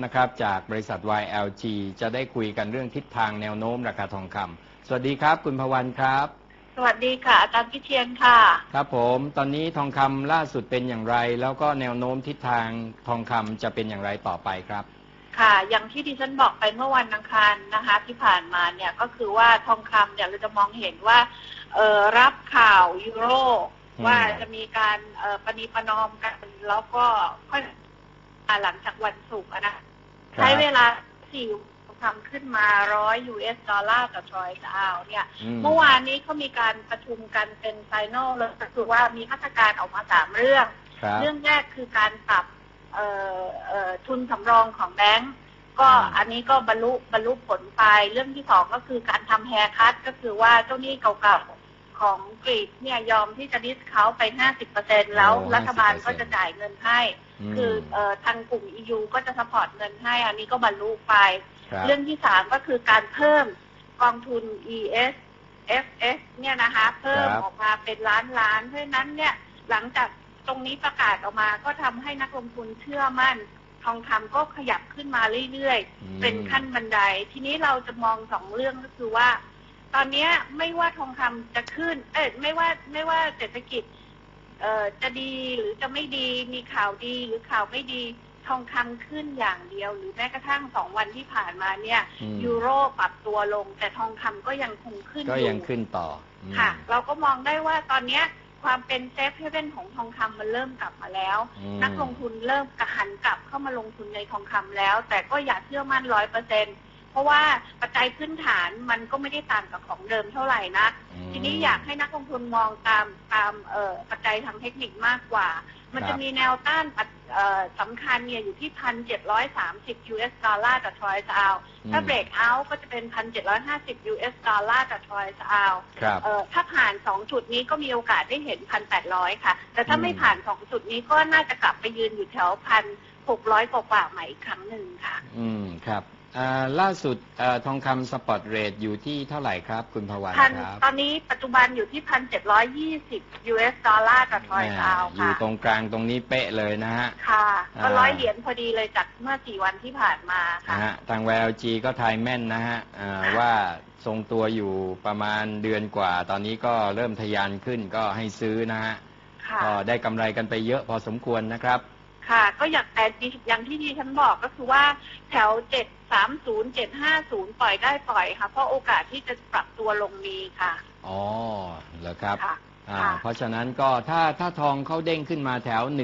นะครับจากบริษัท YLG จะได้คุยกันเรื่องทิศทางแนวโน้มราคาทองคำสวัสดีครับ คุณพวันครับ สวัสดีค่ะ อาจารย์พิเชียนค่ะ ครับผมตอนนี้ทองคำล่าสุดเป็นอย่างไร แล้วก็แนวโน้มทิศทางทองคำจะเป็นอย่างไรต่อไปครับ ค่ะ อย่างที่ดิฉันบอกไปเมื่อวันอังคารนะคะ ที่ผ่านมาเนี่ยก็คือว่าทองคำเนี่ยเราจะมองเห็นว่าเอ่อรับข่าวยูโรอืม ว่าจะมีการเอ่อปณีประนอมกัน แล้วก็ค่อยอ่า หลังจากวันศุกร์อะนะครับใช้เวลาสี่ทองคำขึ้นมาร้อย US ดอลลาร์ต่อทรอยส์อาวเนี่ย เมื่อวานนี้เขามีการประชุมกันเป็นไฟนอลเลยก็คือว่ามีมาตรการออกมาสามเรื่องครับเรื่องแรกคือการปรับเอ่อเอ่อทุนสำรองของแบงก์ก็อืมอันนี้ก็บรรลุบรรลุผลไป เรื่องที่สองก็คือการทำแฮร์คัตก็คือว่าเจ้าหนี้เก่าๆ ของกรีกเนี่ยยอมที่จะดิสเขาไป 50%แล้วโอ้รัฐบาล50%ก็จะจ่ายเงินให้มคือเอ่อทางกลุ่ม EU ก็จะสปอร์ตเงินให้ อันนี้ก็บรรลุไปครับเรื่องที่สามก็คือการเพิ่มกองทุน ES FS เนี่ยนะคะ เพิ่มครับออกมาเป็นล้านล้าน เพราะฉะนั้นเนี่ยหลังจากตรงนี้ประกาศออกมาก็ทำให้นักลงทุนเชื่อมั่น ทองคำก็ขยับขึ้นมาเรื่อยอืมๆเป็นขั้นบันได ทีนี้เราจะมองสองเรื่องก็คือว่า ตอนเนี้ยไม่ว่าทองคำจะขึ้น เอ้ยไม่ว่าไม่ว่าเศรษฐกิจ เอ่อจะดีหรือจะไม่ดีมีข่าวดีหรือข่าวไม่ดี ทองคำขึ้นอย่างเดียว หรือแม้กระทั่งสองวันที่ผ่านมาเนี่ย อืมยูโรปรับตัวลง แต่ทองคำก็ยังคงขึ้นก็อยู่ยังขึ้นต่ออืมค่ะ เราก็มองได้ว่าตอนเนี้ยความเป็นเซฟเฮเว่นของทองคำมันเริ่มกลับมาแล้ว อืมนักลงทุนเริ่มกระหันกลับเข้ามาลงทุนในทองคำแล้ว แต่ก็อย่าเชื่อมั่นร้อยเปอร์เซ็น เพราะว่าปัจจัยพื้นฐานมันก็ไม่ได้ต่างกับของเดิมเท่าไหร่นะมทีนี้อยากให้นักลงทุนมองตามตามเอ่อปัจจัยทางเทคนิคมากกว่า มันครับจะมีแนวต้านปัจเอ่อสำคัญเนี่ยอยู่ที่พันเจ็ดร้อยสามสิบ US ดอลลาร์ต่อทรอยส์เอาถ้าเบรกเอาท์ก็จะเป็นพันเจ็ดร้อยห้าสิบ US ดอลลาร์ต่อทรอยส์เอาครับ เอ่อถ้าผ่านสองจุดนี้ก็มีโอกาสได้เห็นพันแปดร้อยค่ะ แต่ถ้าอืม ไม่ผ่านสองจุดนี้ก็น่าจะกลับไปยืนอยู่แถวพัน หกร้อยกว่าๆใหม่อีกครั้งหนึ่งค่ะ อืมครับอ่าล่าสุดเอ่อทองคำสปอตเรทอยู่ที่เท่าไหร่ครับ คุณพวันพันครับตอนนี้ปัจจุบันอยู่ที่พันเจ็ดร้อยยี่สิบ US ดอลลาร์ต่อทรอยส์อ่าเอาอยู่ค่ะ ตรงกลางตรงนี้เป๊ะเลยนะฮะ ค่ะ ก็อ่า ร้อยเหรียญพอดีเลยจากเมื่อสี่วันที่ผ่านมาค่ะ นะฮะทาง YLG ก็ทายแม่นนะฮะอ่าว่าทรงตัวอยู่ประมาณเดือนกว่า ตอนนี้ก็เริ่มทะยานขึ้นก็ให้ซื้อนะฮะค่ะ ก็ได้กำไรกันไปเยอะพอสมควรนะครับ ค่ะ ก็อยากแต่ดิอย่างที่ดิฉันบอกก็คือว่าแถวเจ็ดสามศูนย์เจ็ดห้าศูนย์ปล่อยได้ปล่อยค่ะ เพราะโอกาสที่จะปรับตัวลงมีค่ะ อ๋อเหรอครับค่ะอ่าค่ะ เพราะฉะนั้นก็ถ้าถ้าทองเขาเด้งขึ้นมาแถว1730ห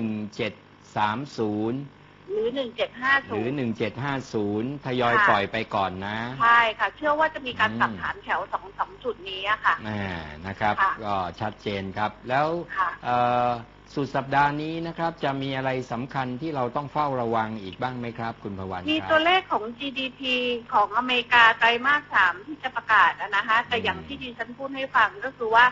รือหนึ่งเจ็ดห้าหศูรือนย์ 1750 ทยอยค่ะ ปล่อยไปก่อนนะ ใช่ค่ะ เชื่อว่าจะมีการอืมปรับฐานแถวสองสองจุดนี้อะค่ะ อ่านะครับ ค่ะ ก็ชัดเจนครับ แล้วค่ะ เอ่อสุดสัปดาห์นี้นะครับ จะมีอะไรสำคัญที่เราต้องเฝ้าระวังอีกบ้างไหมครับ คุณพวันมีครั ตัวบเลขของ GDP ของอเมริกาไตรมาสสามที่จะประกาศอะนะคะ แต่อืมอย่างที่ดิฉันพูดให้ฟังก็คือว่า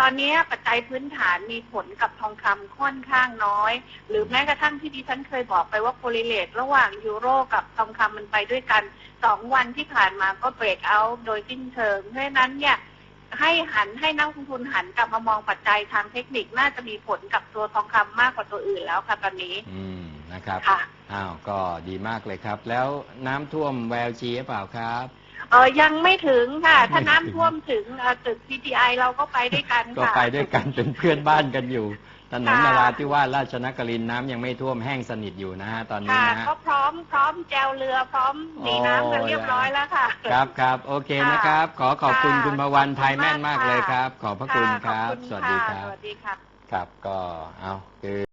ตอนนี้ปัจจัยพื้นฐานมีผลกับทองคำค่อนข้างน้อย หรือแม้กระทั่งที่ดิฉันเคยบอกไปว่าโ o ลิเลตระหว่างยูโรกับทองคำมันไปด้วยกันสองวันที่ผ่านมาก็เบรกเอาโดยสิ้นเชิงเพราะฉะนั้นเนี่ยให้หันให้นักลงทุนหันกลับมามองปัจจัยทางเทคนิคน่าจะมีผลกับตัวทองคำมากกว่าตัวอื่นแล้วค่ะตอนนี้ อืมนะครับค่ะอ้าวก็ดีมากเลยครับ แล้วน้ำท่วม YLG หรือเปล่าครับ เออยังไม่ถึงค่ะ ถ้าน้ำท่วมถึงเอ่อตึก CTI เราก็ไปด้วยกันก็ค่ะ ไปด้วยกันเป็นเพื่อนบ้านกันอยู่ถนนค่ะ นราธิวาสราชนครินทร์น้ำยังไม่ท่วมแห้งสนิทอยู่นะฮะตอนนี้ค่ะ นะฮะ ก็พร้อมพร้อมแจวเรือพร้อมหนีน้ำกันโอ้เรียบร้อยแล้วค่ะ ครับครับโอเคค่ะนะครับ ขอขอบคุณค่ะคุณประวันขอบคุณไทยแม่นมากมากค่ะเลยครับ ขอบพระคุณคค่ะรับขอณสวัสดีคค่ะรับสวัสดีค่ะ ครับก็เอาคือ